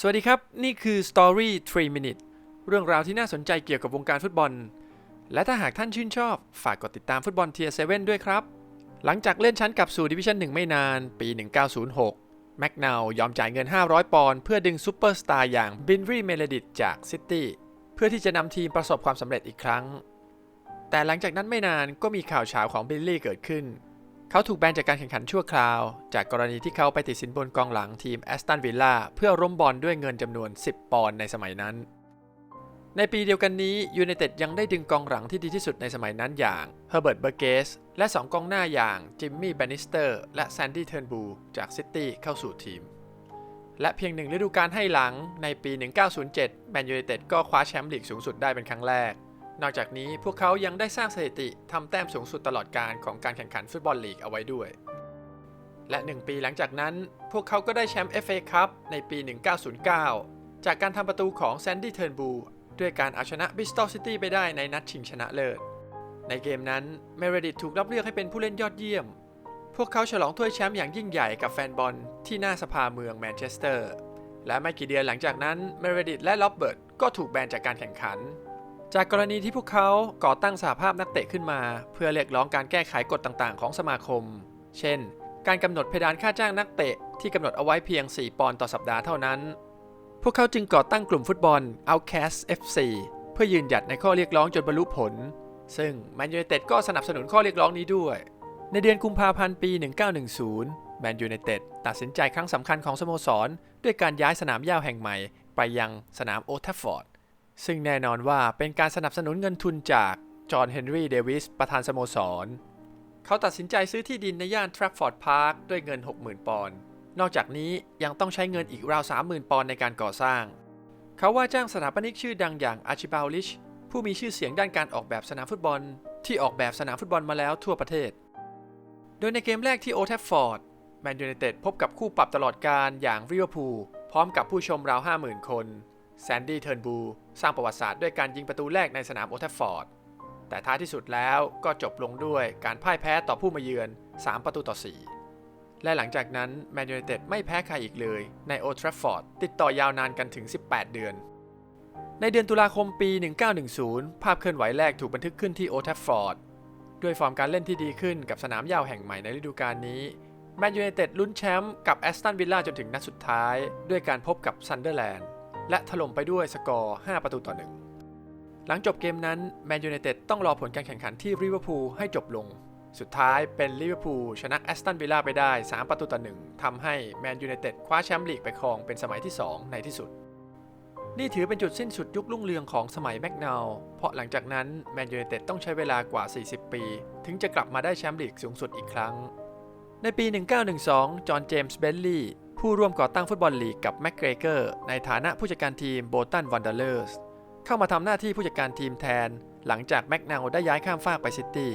สวัสดีครับ นี่คือ Story 3 Minute เรื่องราวที่น่าสนใจเกี่ยวกับวงการฟุตบอล และถ้าหากท่านชื่นชอบ ฝากกดติดตามฟุตบอลเทียร์7ด้วยครับ หลังจากเลื่อนชั้นกลับสู่ดิวิชั่น1 ไม่นาน ปี 1906 แมกนายอมจ่ายเงิน 500 ปอนด์เพื่อดึงซูเปอร์สตาร์อย่างบินรีเมเลดิตจากซิตี้เพื่อที่จะนำทีมประสบความสำเร็จอีกครั้ง แต่หลังจากนั้นไม่นานก็มีข่าวเฉาของบิลลี่เกิดขึ้น เขาถูกแบนจากการแข่งขันชั่วคราว จากกรณีที่เขาไปติดสินบนกองหลังทีมแอสตันวิลล่าเพื่อร่มบอลด้วยเงินจำนวน 10 ปอนด์ในสมัยนั้น ในปีเดียวกันนี้ยูไนเต็ดยังได้ดึงกองหลังที่ดีที่สุดในสมัยนั้นอย่างเฮอร์เบิร์ตเบอร์เกสและ 2 กองหน้าอย่างจิมมี่แบนนิสเตอร์และแซนดี้เทิร์นบูจากซิตี้เข้าสู่ทีม และเพียงหนึ่งฤดูกาลให้หลังในปี 1907 แมนยูไนเต็ดก็คว้าแชมป์ลีกสูงสุดได้เป็นครั้งแรก นอกจากนี้พวกเขายังได้สร้างสถิติทำแต้มสูงสุดตลอดการของการแข่งขันฟุตบอลลีกเอาไว้ด้วย และ 1 ปีหลังจากนั้น พวกเขาก็ได้แชมป์ FA คัพในปี 1909 จากการทำประตูของแซนดี้เทิร์นบูด้วยการเอาชนะบิสตอลซิตี้ไปได้ในนัดชิงชนะเลิศ ในเกมนั้นเมเรดิตถูกรับเลือกให้เป็นผู้เล่นยอดเยี่ยม พวกเขาฉลองถ้วยแชมป์อย่างยิ่งใหญ่กับแฟนบอลที่หน้าสภาเมืองแมนเชสเตอร์ และไม่กี่เดือนหลังจากนั้นเมเรดิตและล็อบเบิร์ตก็ถูกแบนจากการแข่งขัน จากกรณีที่พวกเขาก่อตั้งสหภาพนักเตะขึ้นมา เพื่อเรียกร้องการแก้ไขกฎต่างๆ ของสมาคม เช่น การกำหนดเพดานค่าจ้างนักเตะที่กำหนดเอาไว้เพียง 4 ปอนด์ต่อสัปดาห์เท่านั้น พวกเขาจึงก่อตั้งกลุ่มฟุตบอล Outcast FC เพื่อยืนหยัดในข้อเรียกร้องจนบรรลุผล ซึ่งแมนยูไนเต็ดก็สนับสนุนข้อเรียกร้องนี้ด้วย ในเดือนกุมภาพันธ์ปี 1910 แมนยูไนเต็ดตัดสินใจครั้งสำคัญของสโมสร ด้วยการย้ายสนามหญ้าแห่งใหม่ ไปยังสนามโอทัฟฟอร์ด ซึ่งแน่นอนว่าเป็นการสนับสนุนเงินทุนจากจอห์นเฮนรี่เดวิสประธานสโมสร เขาตัดสินใจซื้อที่ดินในย่านทรัฟฟอร์ดพาร์คด้วยเงิน 60,000 ปอนด์นอกจากนี้ยังต้องใช้เงินอีกราว 30,000 ปอนด์ในการก่อสร้าง เขาว่าจ้างสถาปนิกชื่อดังอย่างอาร์ชิบาลิชผู้มีชื่อเสียงด้านการออกแบบสนามฟุตบอล ที่ออกแบบสนามฟุตบอลมาแล้วทั่วประเทศ โดยในเกมแรกที่โอทฟฟอร์ดแมนยูไนเต็ดพบกับคู่ปรับตลอดการอย่างริเวอร์พูลพร้อมกับผู้ชมราว 50,000 คน แซนดี้เทิร์นบูสร้างประวัติศาสตร์ด้วยการยิงประตูแรกในสนามโอทัฟฟอร์ด แต่ท้ายที่สุดแล้วก็จบลงด้วยการพ่ายแพ้ต่อผู้มาเยือน 3 ประตูต่อ 4 และหลังจากนั้นแมนยูไนเต็ดไม่แพ้ใครอีกเลยในโอทัฟฟอร์ดติดต่อยาวนานกันถึง 18 เดือน ในเดือนตุลาคมปี 1910 ภาพเคลื่อนไหวแรกถูกบันทึกขึ้นที่โอทัฟฟอร์ดด้วยฟอร์มการเล่นที่ดีขึ้นกับสนามหญ้าแห่งใหม่ในฤดูกาลนี้แมนยูไนเต็ดลุ้นแชมป์กับแอสตันวิลล่าจนถึงนัดสุดท้าย ด้วยการพบกับซันเดอร์แลนด์ และถล่มไปด้วยสกอร์ 5 ประตูต่อ 1 หลังจบเกมนั้นแมนยูไนเต็ดต้องรอผลการแข่งขันที่ลิเวอร์พูลให้จบลง สุดท้ายเป็นลิเวอร์พูลชนะแอสตันวิลล่าไปได้ 3 ประตูต่อ 1ทำให้แมนยูไนเต็ดคว้าแชมป์ลีกไปครองเป็นสมัยที่ 2 ในที่สุด นี่ถือเป็นจุดสิ้นสุดยุครุ่งเรืองของสมัยแมกนาวเพราะหลังจากนั้นแมนยูไนเต็ดต้องใช้เวลากว่า 40 ปี ถึงจะกลับมาได้แชมป์ลีกสูงสุดอีกครั้ง ในปี 1912 จอห์น เจมส์ เบลลี่ ผู้ร่วมก่อตั้งฟุตบอลลีกกับแม็กเกรเกอร์ในฐานะผู้จัดการทีมโบตันวันเดอร์เลอร์สเข้ามาทำหน้าที่ผู้จัดการทีมแทน หลังจากแมกนาวได้ย้ายข้ามฟากไปซิตี้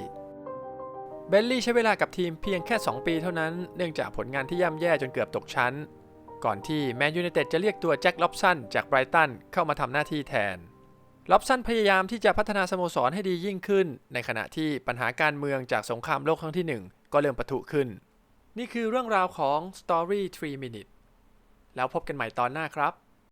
เบลลี่ใช้เวลากับทีมเพียงแค่ 2 ปีเท่านั้น เนื่องจากผลงานที่ย่ำแย่จนเกือบตกชั้น ก่อนที่แมนยูไนเต็ดจะเรียกตัวแจ็คล็อบสันจากไบรตันเข้ามาทำหน้าที่แทนล็อบสันพยายามที่จะพัฒนาสโมสรให้ดียิ่งขึ้น ในขณะที่ปัญหาการเมืองจากสงครามโลกครั้งที่ 1 ก็เริ่มปะทุขึ้น นี่คือเรื่องราวของ Story 3 Minute แล้วพบกันใหม่ตอนหน้าครับ